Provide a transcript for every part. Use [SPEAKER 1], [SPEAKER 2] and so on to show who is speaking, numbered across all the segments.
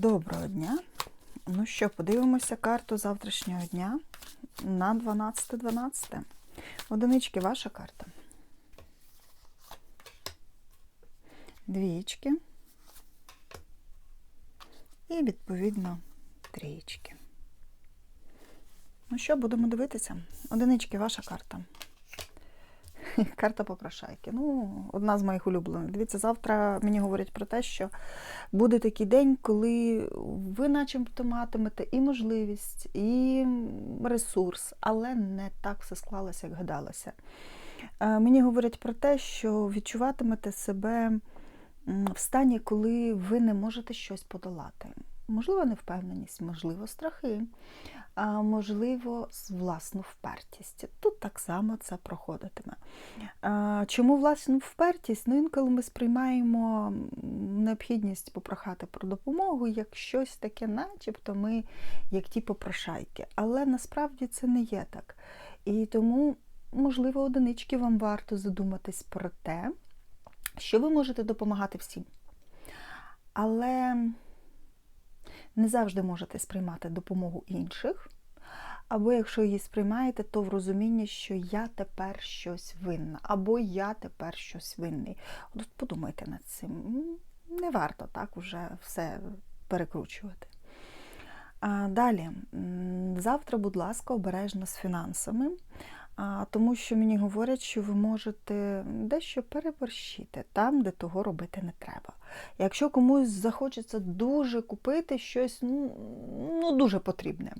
[SPEAKER 1] Доброго дня. Ну що, подивимося карту завтрашнього дня на 12.12. Одинички, ваша карта. Двієчки. І, відповідно, трієчки. Ну що, будемо дивитися? Одинички, ваша карта. Карта попрошайки. Ну, одна з моїх улюблених. Дивіться, завтра мені говорять про те, що буде такий день, коли ви начебто матимете і можливість, і ресурс, але не так все склалося, як гадалося. Е, Мені говорять про те, що відчуватимете себе в стані, коли ви не можете щось подолати. Можливо, невпевненість, можливо, страхи, можливо, власну впертість. Тут так само це проходитиме. Чому власну впертість? Ну, інколи ми сприймаємо необхідність попрохати про допомогу як щось таке, начебто ми як ті попрошайки. Але насправді це не є так. І тому, можливо, одинички вам варто задуматись про те, що ви можете допомагати всім. Але не завжди можете сприймати допомогу інших. Або якщо її сприймаєте, то в розумінні, що я тепер щось винна, або я тепер щось винний. От подумайте над цим. Не варто так уже все перекручувати. А, далі, завтра, будь ласка, обережно з фінансами, тому що мені говорять, що ви можете дещо переборщити там, де того робити не треба. Якщо комусь захочеться дуже купити щось ну, ну дуже потрібне.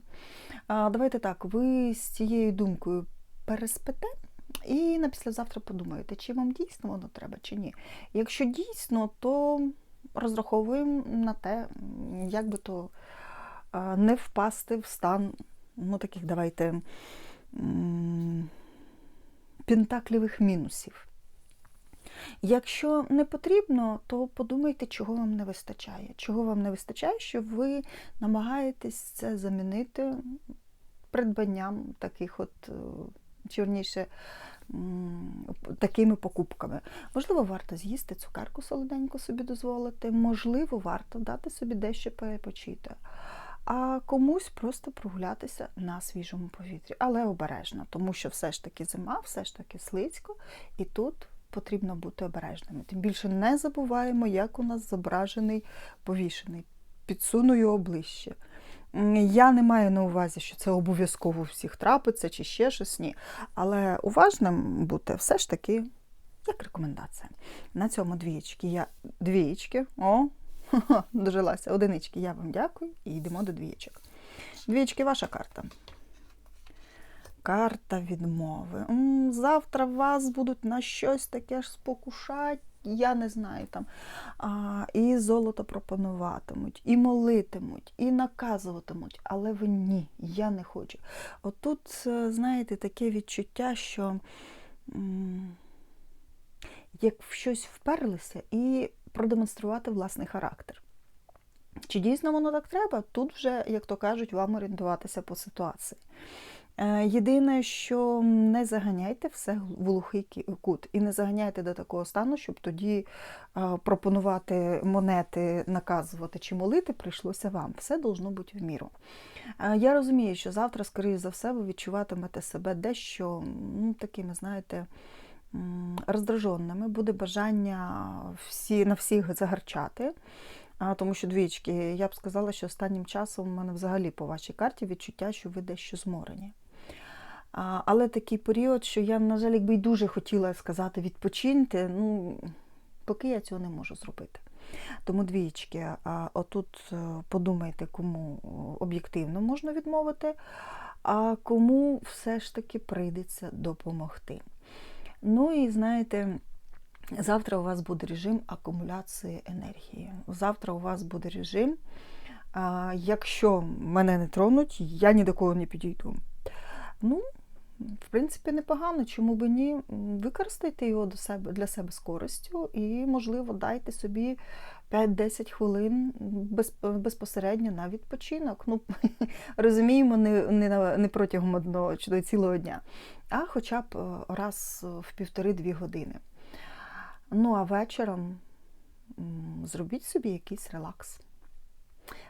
[SPEAKER 1] А, Давайте так, ви з цією думкою переспите і на післязавтра подумаєте, чи вам дійсно воно треба, чи ні. Якщо дійсно, то розраховуємо на те, як би то не впасти в стан, ну таких давайте пентаклівих мінусів. Якщо не потрібно, то подумайте, чого вам не вистачає. Чого вам не вистачає, що ви намагаєтесь це замінити придбанням таких от, е, м, такими покупками. Можливо, варто з'їсти цукерку солоденьку собі дозволити, можливо, варто дати собі дещо перепочити. А комусь просто прогулятися на свіжому повітрі, але обережно, тому що все ж таки зима, все ж таки слизько, і тут потрібно бути обережними. Тим більше не забуваємо, як у нас зображений повішений. Підсуну його ближче. Я не маю на увазі, що це обов'язково всіх трапиться чи ще щось, ні. Але уважним бути все ж таки як рекомендація. На цьому двієчки я двієчки. О, дожилася. Одинички, я вам дякую і йдемо до двієчок. Двієчки, ваша карта. Карта відмови. Завтра вас будуть на щось таке ж спокушати, я не знаю там. А, і золото пропонуватимуть, і молитимуть, і наказуватимуть, але ви ні, я не хочу. Отут, е, знаєте, таке відчуття, що як в щось вперлися і продемонструвати власний характер. Чи дійсно воно так треба? Тут вже, як то кажуть, вам орієнтуватися по ситуації. Е, Єдине, що не заганяйте все в глухий кут і не заганяйте до такого стану, щоб тоді е, пропонувати монети, наказувати чи молити прийшлося вам. Все должно бути в міру. Е, Я розумію, що завтра, скоріше за все, ви відчуватимете себе дещо ну, такими, знаєте, роздраженими, буде бажання всі, на всіх загарчати. Тому що двічки, я б сказала, що останнім часом у мене взагалі по вашій карті відчуття, що ви дещо зморені. Але такий період, що я, на жаль, якби й дуже хотіла сказати відпочиньте, ну, поки я цього не можу зробити. Тому двічки, отут е, подумайте, кому об'єктивно можна відмовити, а кому все ж таки прийдеться допомогти. Ну і знаєте, завтра у вас буде режим акумуляції енергії. Завтра у вас буде режим, якщо мене не тронуть, я ні до кого не підійду. Ну, в принципі, непогано, чому би ні? Використайте його до себе, для себе з користю і, можливо, дайте собі 5-10 хвилин без, безпосередньо на відпочинок. Ну, розуміємо, не, не, не протягом одного чи цілого дня, а хоча б е, раз в півтори-дві години. Ну, а вечором зробіть собі якийсь релакс.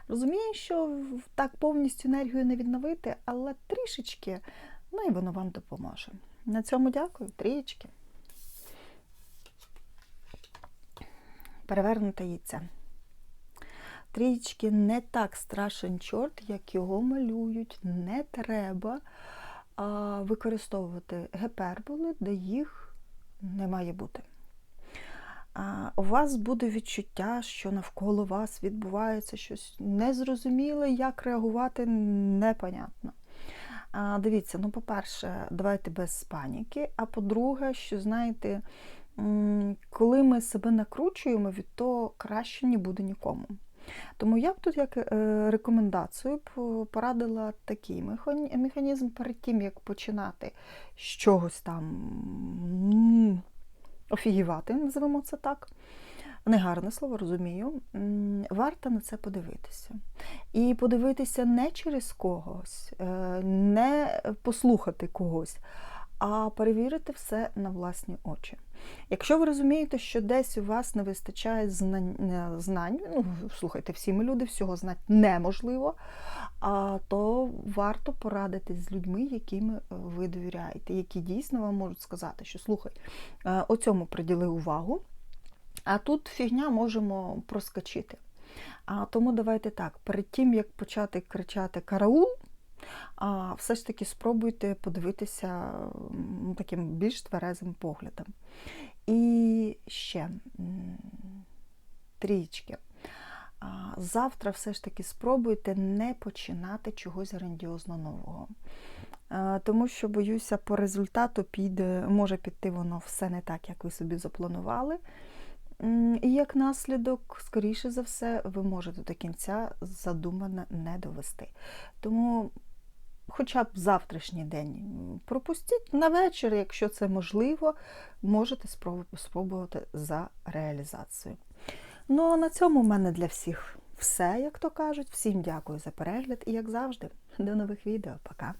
[SPEAKER 1] Розумію, що так повністю енергію не відновити, але трішечки, ну і воно вам допоможе. На цьому дякую, трієчки. Перевернуте яйце. Трієчки не так страшен чорт, як його малюють. Не треба а, використовувати гіперболи, де їх не має бути. А, у вас буде відчуття, що навколо вас відбувається щось незрозуміле, як реагувати, непонятно. Дивіться, ну, по-перше, давайте без паніки. А по-друге, що знаєте, коли ми себе накручуємо, від того краще не буде нікому. Тому я б тут як е, рекомендацію порадила такий механізм перед тим, як починати з чогось там офігівати, називаємо це так. Негарне слово, розумію. Варто на це подивитися. І подивитися не через когось, е, не послухати когось, а перевірити все на власні очі. Якщо ви розумієте, що десь у вас не вистачає знань, е, ну, слухайте, всі ми люди, всього знати неможливо, а, то варто порадитись з людьми, яким е, ви довіряєте, які дійсно вам можуть сказати, що слухай, е, оцьому приділи увагу, а тут фігня можемо проскочити. А тому давайте так, перед тим, як почати кричати караул, а, все ж таки спробуйте подивитися таким більш тверезим поглядом. І ще м, трієчки. Завтра все ж таки спробуйте не починати чогось грандіозно нового. Тому що, боюся, по результату піде, може піти воно все не так, як ви собі запланували. І як наслідок, скоріше за все, ви можете до кінця задумане не довести. Тому хоча б завтрашній день пропустіть на вечір, якщо це можливо, можете спробувати за реалізацію. Ну а на цьому в мене для всіх все, як то кажуть. Всім дякую за перегляд і, як завжди, до нових відео. Пока!